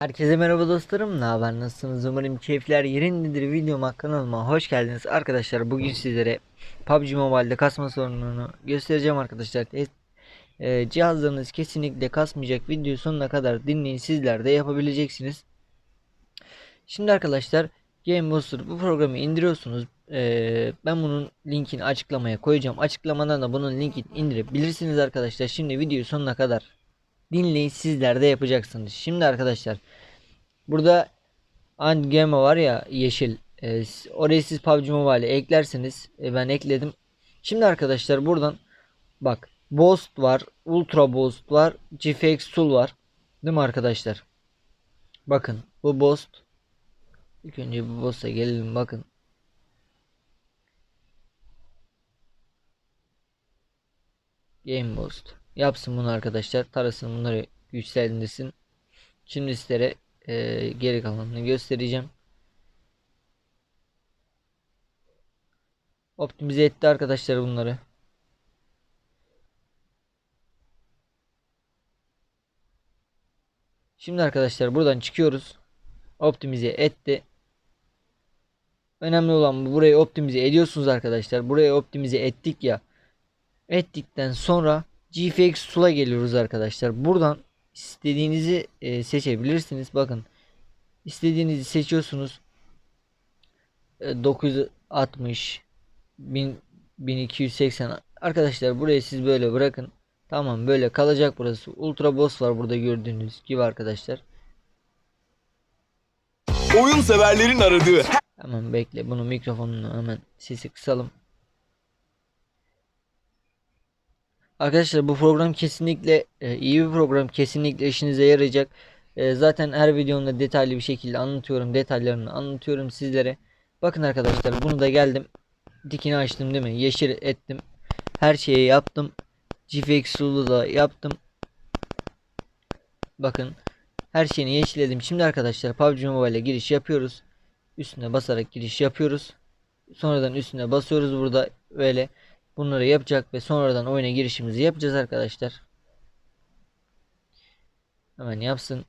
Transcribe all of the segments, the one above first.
Herkese merhaba dostlarım. Ne haber? Nasılsınız? Umarım keyifler yerindedir. Videoma kanalıma hoş geldiniz. Arkadaşlar bugün sizlere PUBG Mobile'de kasma sorununu göstereceğim arkadaşlar. E, e, cihazlarınız kesinlikle kasmayacak. Videoyu sonuna kadar dinleyin. Sizler de yapabileceksiniz. Şimdi arkadaşlar Game Booster bu programı indiriyorsunuz. E, ben bunun linkini açıklamaya koyacağım. Açıklamadan da bunun linkini indirebilirsiniz arkadaşlar. Şimdi videoyu sonuna kadar dinleyin sizler de yapacaksınız. Şimdi arkadaşlar burada Angema var ya yeşil e, orayı siz PUBG Mobile'e eklerseniz e, ben ekledim. Şimdi arkadaşlar buradan bak Boost var, Ultra Boost var, GFX Tool var. Değil mi arkadaşlar? Bakın bu Boost. İlk önce bu Boost'a gelelim bakın. Game Boost. Yapsın bunu arkadaşlar. Tarasın bunları yükseldirsin. Şimdi sizlere e, geri kalanını göstereceğim. Optimize etti arkadaşlar bunları. Şimdi arkadaşlar buradan çıkıyoruz. Optimize etti. Önemli olan bu. Burayı optimize ediyorsunuz arkadaşlar. Burayı optimize ettik ya. Ettikten sonra GFX Tool'a geliyoruz arkadaşlar. Buradan istediğinizi e, seçebilirsiniz. Bakın istediğinizi seçiyorsunuz. E, 960 1000 1280 arkadaşlar burayı siz böyle bırakın. Tamam böyle kalacak burası. Ultra Boss var burada gördüğünüz gibi arkadaşlar. Oyun severlerin aradığı Hemen bekle bunu mikrofonunu hemen sesi kısalım. Arkadaşlar bu program kesinlikle e, iyi bir program. Kesinlikle işinize yarayacak. E, zaten her videomda detaylı bir şekilde anlatıyorum. Detaylarını anlatıyorum sizlere. Bakın arkadaşlar bunu da geldim. Dikini açtım değil mi? Yeşil ettim. Her şeyi yaptım. GFX tool'u da yaptım. Bakın. Her şeyini yeşilledim. Şimdi arkadaşlar PUBG Mobile'e giriş yapıyoruz. Üstüne basarak giriş yapıyoruz. Sonradan üstüne basıyoruz burada böyle. Bunları yapacak ve sonradan oyuna girişimizi yapacağız arkadaşlar. Hemen yapsın.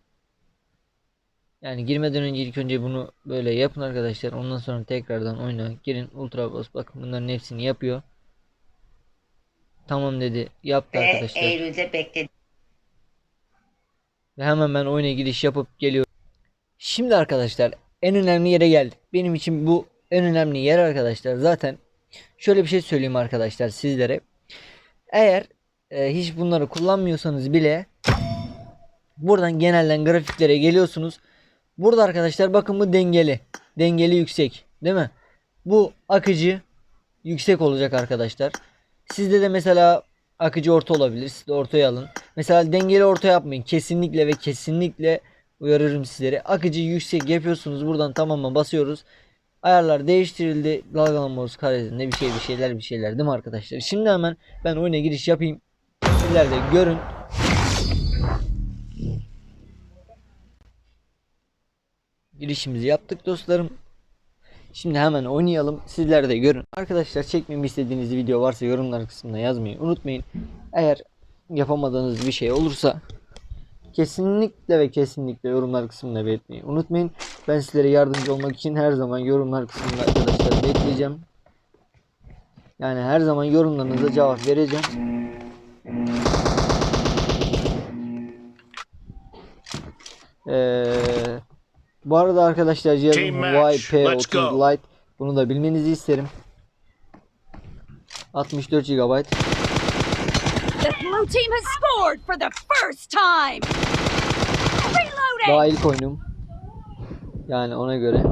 Yani girmeden önce ilk önce bunu böyle yapın arkadaşlar. Ondan sonra tekrardan oyuna girin. Ultra Boss bakın bunların hepsini yapıyor. Tamam dedi. Yaptı Ve arkadaşlar. Eylül'de bekledim. Ve hemen ben oyuna giriş yapıp geliyorum. Şimdi arkadaşlar en önemli yere geldik. Benim için bu en önemli yer arkadaşlar. Zaten şöyle bir şey söyleyeyim arkadaşlar sizlere. Eğer e, hiç bunları kullanmıyorsanız bile buradan genelden grafiklere geliyorsunuz. Burada arkadaşlar bakın bu dengeli. Dengeli yüksek. Değil mi? Bu akıcı yüksek olacak arkadaşlar. Sizde de mesela akıcı orta olabilir. Siz de ortaya alın. Mesela dengeli orta yapmayın. Kesinlikle ve kesinlikle uyarırım sizlere. Akıcı yüksek yapıyorsunuz. Buradan tamama basıyoruz. Ayarlar değiştirildi. Dalgalanma karesinde bir şey bir şeyler bir şeyler değil mi arkadaşlar? Şimdi hemen ben oyuna giriş yapayım. Sizler de görün. Girişimizi yaptık dostlarım. Şimdi hemen oynayalım. Sizler de görün. Arkadaşlar çekmemi istediğiniz video varsa yorumlar kısmına yazmayı unutmayın. Eğer yapamadığınız bir şey olursa kesinlikle ve kesinlikle yorumlar kısmına belirtmeyi unutmayın. Ben sizlere yardımcı olmak için her zaman yorumlar kısmında arkadaşlar bekleyeceğim. Yani her zaman yorumlarınıza cevap vereceğim. Ee, bu arada arkadaşlar cihazım Team match, let's YP30 go. Lite bunu da bilmenizi isterim. 64 GB. The blue team has scored for the first time. Reloading. Daha ilk oyunum. Yani ona göre.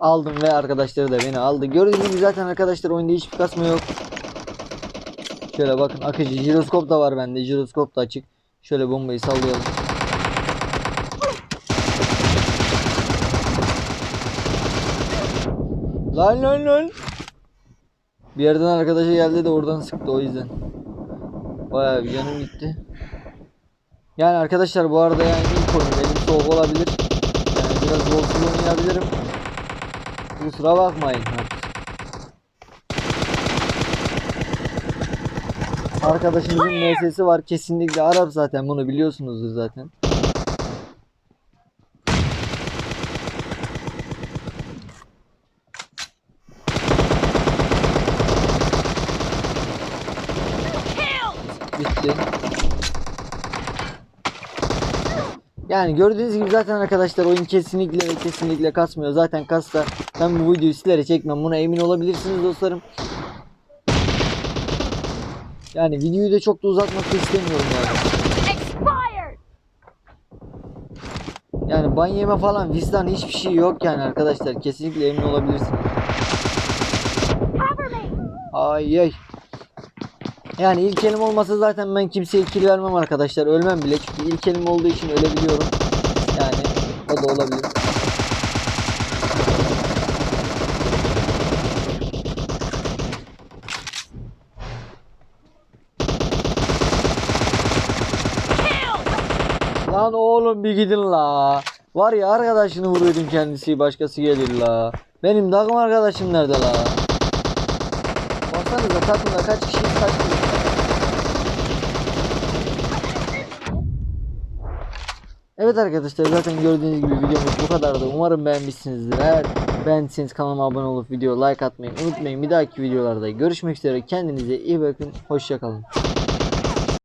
Aldım ve arkadaşları da beni aldı. Gördüğünüz gibi zaten arkadaşlar oyunda hiçbir kasma yok. Şöyle bakın akıcı jiroskop da var bende. Jiroskop da açık. Şöyle bombayı sallayalım. Lan lan lan. Bir yerden arkadaşa geldi de oradan sıktı o yüzden. Bayağı bir canım gitti. Yani arkadaşlar bu arada yani ilk oyun benim soğuk olabilir. Yani biraz golsuz oynayabilirim. Kusura bakmayın artık. Arkadaşımızın MS'si var. Kesinlikle Arap zaten. Bunu biliyorsunuzdur zaten. Yani gördüğünüz gibi zaten arkadaşlar oyun kesinlikle ve kesinlikle kasmıyor. Zaten kassa ben bu videoyu sizlere çekmem. Buna emin olabilirsiniz dostlarım. Yani videoyu da çok da uzatmak istemiyorum yani. Yani ban yeme falan vistan hiçbir şey yok yani arkadaşlar. Kesinlikle emin olabilirsiniz. Ay ay. Yani ilk elim olmasa zaten ben kimseye kill vermem arkadaşlar. Ölmem bile çünkü ilk elim olduğu için ölebiliyorum. Yani o da olabilir. Lan oğlum bir gidin la. Var ya arkadaşını vuruyordum kendisi başkası gelir la. Benim takım arkadaşım nerede la? Baksanıza takımda kaç kişiyiz kaç kişiyiz. Evet arkadaşlar zaten gördüğünüz gibi videomuz bu kadardı. Umarım beğenmişsinizdir. Eğer beğendiyseniz kanalıma abone olup video like atmayı unutmayın. Bir dahaki videolarda görüşmek üzere. Kendinize iyi bakın. Hoşçakalın.